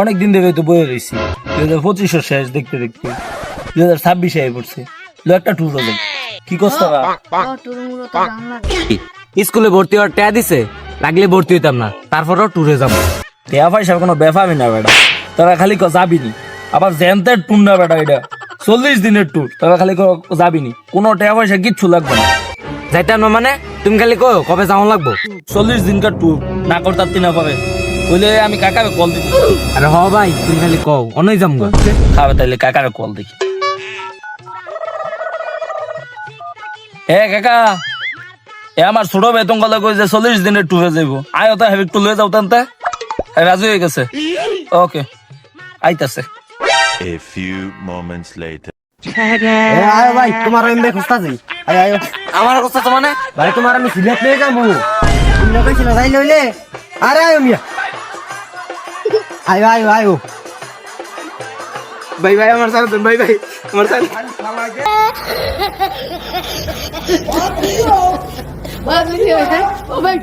অনেক দিন ধরে তো বয়ে রয়েছি দুই হাজার পঁচিশের শেষ দেখতে দেখতে। দুই হাজার ছাব্বিশে আই পড়ছে। লো একটা ট্যুর যাই। কি কষ্ট স্কুলে ভর্তি হওয়ার ট্যা দিছে? লাগলে ভর্তি হইতাম না। তারপরও ট্যুরে যাব। টেয়া পয়সার কোনো বেফাবি না বেটা। তোরা খালি ক যাবিনি। আবার জেন্তের ট্যুর না বেটা এটা। চল্লিশ দিনের ট্যুর তোরা খালি ক যাবিনি। কোনো টেয়া পয়সা কিচ্ছু লাগবে না। যাইতাম না মানে? তুমি খালি কো কবে যাওয়া লাগবো? চল্লিশ দিনকার ট্যুর না করতাম তিনা পাবে বলে আমি কাকারে কল দিচ্ছি আরে হ ভাই তুমি খালি কও অনেক যাম গো। খাবে তাইলে কাকারে কল দেখি। এ কাকা এ আমার ছোট বেতন গলা কই যে চল্লিশ দিনের ট্যুরে যাইব। আয় হেবি একটু লয়ে যাও তানতে। রাজু হয়ে গেছে? ওকে আইতাছে। A few moments later. আয় ভাই তোমার এমনি খুঁজতা যাই আয় আয়। আমার কথা তো মানে? ভাই তোমার আমি সিলেট নিয়ে যাব। তুমি না কইছিল যাই লইলে। আরে আয় মিয়া। আয় আয় আয় ভাই ভাই আমার সাথে ভাই ভাই আমার সাথে What? Oh my